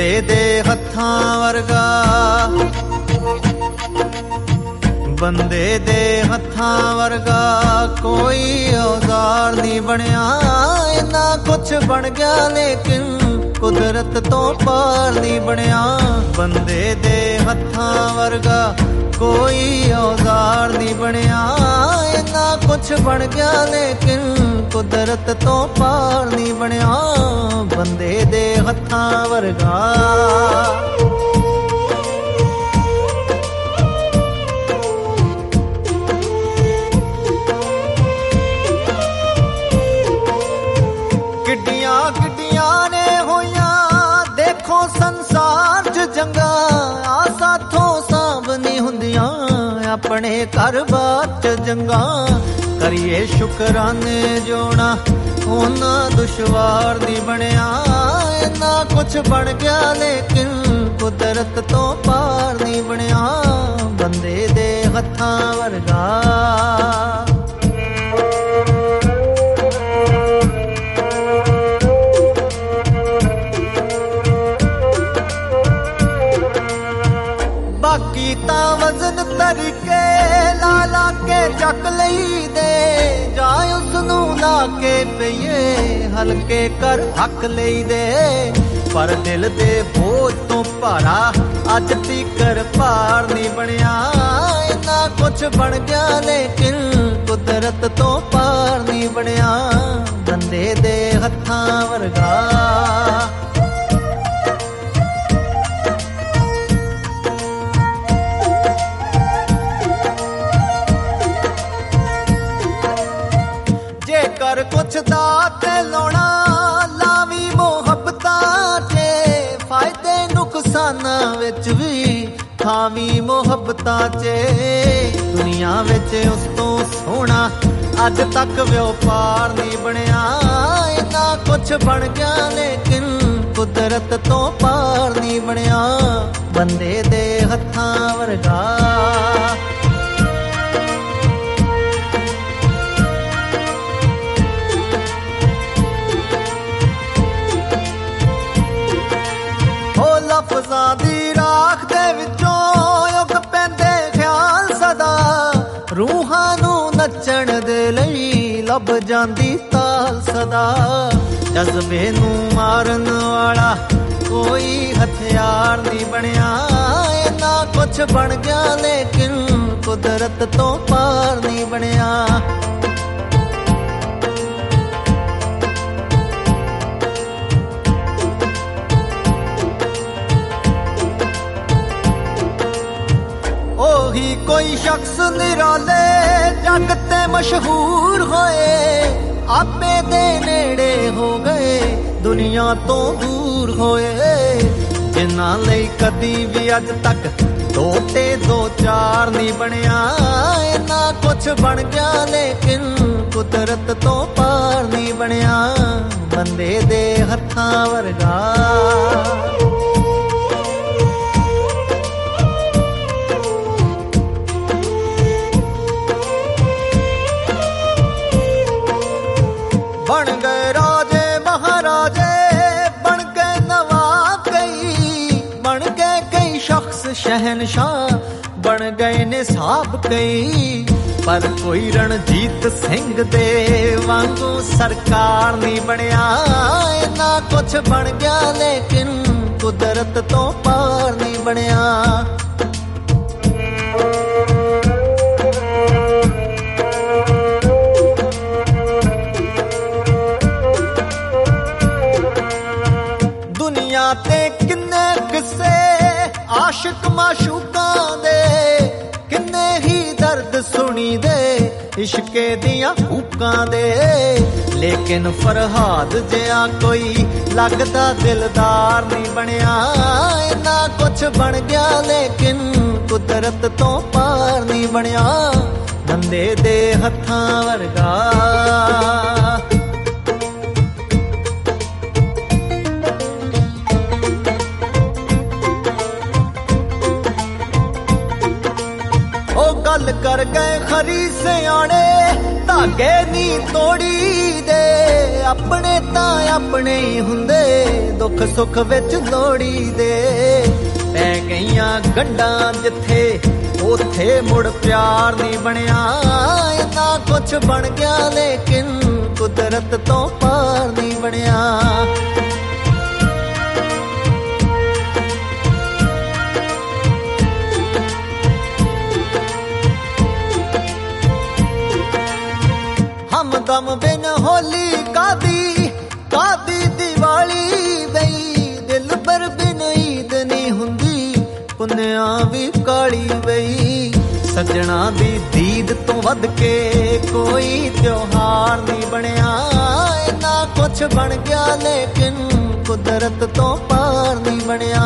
ਬੰਦੇ ਦੇ ਹੱਥਾਂ ਵਰਗਾ। ਬੰਦੇ ਦੇ ਹੱਥਾਂ ਵਰਗਾ ਕੋਈ ਔਜ਼ਾਰ ਨਹੀਂ ਬਣਿਆ। ਇੰਨਾ ਕੁਛ ਬਣ ਗਿਆ ਲੇਕਿਨ ਕੁਦਰਤ ਤੋਂ ਪਾਰ ਨਹੀਂ ਬਣਿਆ। ਬੰਦੇ ਦੇ ਹੱਥਾਂ ਵਰਗਾ ਕੋਈ ਔਜ਼ਾਰ ਨਹੀਂ ਬਣਿਆ। ਇੰਨਾ ਕੁਛ ਬਣ ਗਿਆ ਲੇਕਿਨ ਕੁਦਰਤ ਤੋਂ ਪਾਰ ਨਹੀਂ ਬਣਿਆ। ਬੰਦੇ ਦੇ ਹੱਥਾਂ ਵਰਗਾ। ਕਿੱਡੀਆਂ ਕਿੱਡੀਆਂ ਨੇ ਹੋਈਆਂ, ਦੇਖੋ ਸੰਸਾਰ 'ਚ ਜੰਗਾਂ ਆ ਸਾਥੋਂ ਸਾਂਭ ਨਹੀਂ ਹੁੰਦੀਆਂ, ਆਪਣੇ ਘਰ-ਬਾਰ 'ਚ ਜੰਗਾਂ। ਕਰੀਏ ਸ਼ੁਕਰਾਨੇ ਜੋਣਾ ਉਹਨਾਂ ਦੁਸ਼ਵਾਰ ਦੀ ਬਣਿਆ। ਇੰਨਾ ਕੁਛ ਬਣ ਗਿਆ, ਲੇਕਿਨ ਕੁਦਰਤ ਤੋਂ ਪਾਰ ਨਹੀਂ ਬਣਿਆ। ਬੰਦੇ ਦੇ ਹੱਥਾਂ ਵਰਗਾ। ਬਾਕੀ ਤਾਂ ਵਜ਼ਨ ਤਰੀਕੇ ਲਾਲਾ ਲਾ ਕੇ ਚੱਕ ਲਈਦੇ ਜਾਂ ਉਸ ਨੂੰ ਲਾ ਕੇ ਪਈਏ, ਹਲਕੇ ਕਰ ਹੱਕ ਲਈਦੇ ਪਰ ਦਿਲ ਦੇ ਬੋਝ ਤੋਂ ਭਾਰਾ ਅੱਜ ਤੀਕਰ ਭਾਰ ਨਹੀਂ ਬਣਿਆ। ਇੰਨਾ ਕੁਛ ਬਣ ਗਿਆ ਲੇਕਿਨ ਕੁਦਰਤ ਤੋਂ ਪਾਰ ਨਹੀਂ ਬਣਿਆ। ਬੰਦੇ ਦੇ ਹੱਥਾਂ ਵਰਗਾ ਜੇਕਰ ਤੇ ਲਾਉਣਾ, ਲਾਵੀ ਮੁਹੱਬਤਾਂ ਤੇ ਫਾਇਦੇ ਨੁਕਸਾਨਾਂ ਵਿੱਚ ਵੀ ਖਾਵੀ ਮੁਹੱਬਤਾਂ 'ਚ ਦੁਨੀਆ ਵਿੱਚ ਉਸ ਤੋਂ ਸੋਹਣਾ ਅੱਜ ਤੱਕ ਵਪਾਰ ਨਹੀਂ ਬਣਿਆ। ਇੰਨਾ ਕੁਛ ਬਣ ਗਿਆ ਲੇਕਿਨ ਕੁਦਰਤ ਤੋਂ ਪਾਰ ਨਹੀਂ ਬਣਿਆ। ਬੰਦੇ ਦੇ ਹੱਥਾਂ ਵਰਗਾ ਦੀ ਦੇ ਵਿੱਚੋਂ ਯੁਗ ਪੈਂਦੇ ਖਿਆਲ ਸਦਾ। ਰੂਹਾਂ ਨੂੰ ਨੱਚਣ ਦੇ ਲਈ ਲੱਭ ਜਾਂਦੀ ਤਾਲ ਸਦਾ। ਜਜ਼ਬੇ ਨੂੰ ਮਾਰਨ ਵਾਲਾ ਕੋਈ ਹਥਿਆਰ ਨਹੀਂ ਬਣਿਆ। ਇੰਨਾ ਕੁਛ ਬਣ ਗਿਆ, ਲੇਕਿਨ ਕੁਦਰਤ ਤੋਂ ਪਾਰ ਨਹੀਂ ਬਣਿਆ। ਉਹੀ ਕੋਈ ਸ਼ਖਸ ਨਿਰਾਲੇ, ਜੱਗ ਤੇ ਮਸ਼ਹੂਰ ਹੋਏ। ਆਪੇ ਦੇ ਨੇੜੇ ਹੋ ਗਏ, ਦੁਨੀਆ ਤੋਂ ਦੂਰ ਹੋਏ। ਜਿਨ੍ਹਾਂ ਲਈ ਕਦੀ ਵੀ ਅੱਜ ਤੱਕ ਦੋ ਤੇ ਦੋ ਚਾਰ ਨਹੀਂ ਬਣਿਆ। ਇੰਨਾ ਕੁਛ ਬਣ ਗਿਆ, ਲੇਕਿਨ ਕੁਦਰਤ ਤੋਂ ਪਾਰ ਨਹੀਂ ਬਣਿਆ। ਬੰਦੇ ਦੇ ਹੱਥਾਂ ਵਰਗਾ। ਸ਼ਹਿਨशाह ਬਣ ਗਏ ਨੇ ਸਾਬ ਕਈ, ਪਰ ਕੋਈ ਰਣਜੀਤ ਸਿੰਘ ਦੇ ਵਾਂਗੂ ਸਰਕਾਰ ਨਹੀਂ ਬਣਿਆ। ਇੰਨਾ ਕੁਛ ਬਣ ਗਿਆ, ਲੇਕਿਨ ਕੁਦਰਤ ਤੋਂ ਪਾਰ ਨਹੀਂ ਬਣਿਆ। ਆਸ਼ਿਕ ਮਾਸ਼ੂਕਾਂ ਦੇ ਕਿੰਨੇ ਹੀ ਦਰਦ ਸੁਣੀ ਦੇ ਇਸ਼ਕੇ ਦੀਆਂ ਹੂਕਾਂ ਦੇ। ਲੇਕਿਨ ਫਰਹਾਦ ਜਿਹਾ ਕੋਈ ਲੱਗਦਾ ਦਿਲਦਾਰ ਨਹੀਂ ਬਣਿਆ। ਇੰਨਾ ਕੁਛ ਬਣ ਗਿਆ, ਲੇਕਿਨ ਕੁਦਰਤ ਤੋਂ ਪਾਰ ਨਹੀਂ ਬਣਿਆ। ਦੰਦੇ ਦੇ ਹੱਥਾਂ ਵਰਗਾ। ਸਿਆਣੇ, ਧਾਗੇ ਨੀ ਤੋੜੀ ਦੇ। ਆਪਣੇ ਤਾਂ ਆਪਣੇ ਹੀ ਹੁੰਦੇ, ਦੁੱਖ ਸੁੱਖ ਵਿੱਚ ਲੋੜੀ ਦੇ। ਪੈ ਗਈਆਂ ਗੰਢਾਂ ਜਿੱਥੇ, ਉਥੇ ਮੁੜ ਪਿਆਰ ਨਹੀਂ ਬਣਿਆ। ਇੰਨਾ ਕੁਛ ਬਣ ਗਿਆ, ਲੇਕਿਨ ਕੁਦਰਤ ਤੋਂ ਪਾਰ ਨਹੀਂ ਬਣਿਆ। ਹਮਦਮ ਬਿਨ ਹੋਲੀ ਕਾਦੀ ਕਾਦੀ ਦੀਵਾਲੀ ਬਈ? ਦਿਲ ਪਰ ਬਿਨ ਈਦ ਨਹੀਂ ਹੁੰਦੀ, ਪੁੰਨਿਆ ਵੀ ਕਾਲੀ ਬਈ। ਸੱਜਣਾ ਦੀ ਦੀਦ ਤੋਂ ਵੱਧ ਕੇ ਕੋਈ ਤਿਉਹਾਰ ਨਹੀਂ ਬਣਿਆ। ਇੰਨਾ ਕੁਛ ਬਣ ਗਿਆ ਲੇਕਿਨ ਕੁਦਰਤ ਤੋਂ ਪਾਰ ਨਹੀਂ ਬਣਿਆ।